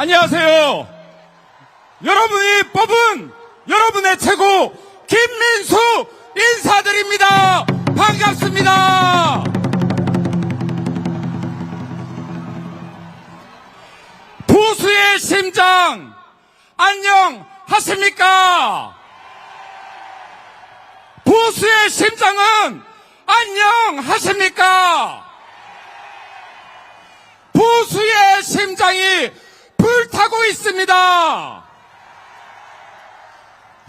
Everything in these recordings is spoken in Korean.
안녕하세요. 여러분이 뽑은 여러분의 최고 김민수 인사드립니다. 반갑습니다. 보수의 심장 안녕하십니까? 보수의 심장은 안녕하십니까? 보수의 심장이 있습니다.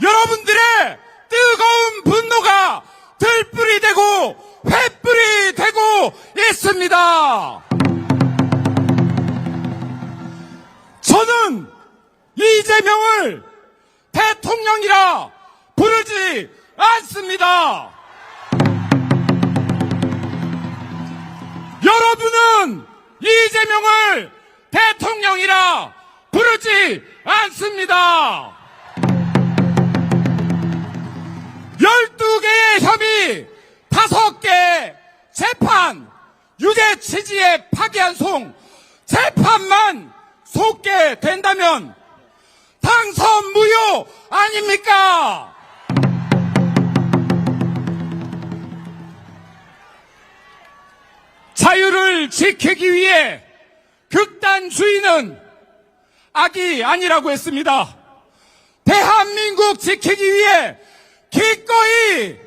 여러분들의 뜨거운 분노가 들불이 되고 횃불이 되고 있습니다. 저는 이재명을 대통령이라 부르지 않습니다. 않습니다. 12개의 혐의, 5개 재판, 유죄 취지에 파기한 송, 재판만 속게 된다면 당선 무효 아닙니까? 자유를 지키기 위해 극단주의는 악이 아니라고 했습니다. 대한민국 지키기 위해 기꺼이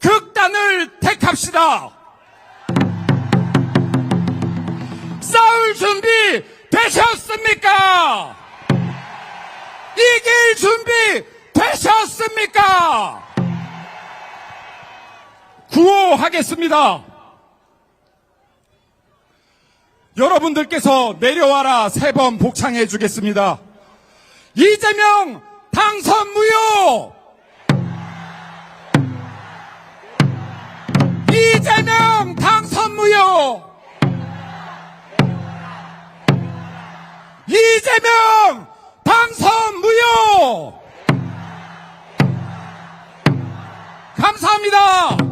극단을 택합시다. 싸울 준비 되셨습니까? 이길 준비 되셨습니까? 구호하겠습니다. 여러분들께서 내려와라 세 번 복창해 주겠습니다. 이재명 당선 무효! 이재명 당선 무효! 이재명 당선 무효! 감사합니다.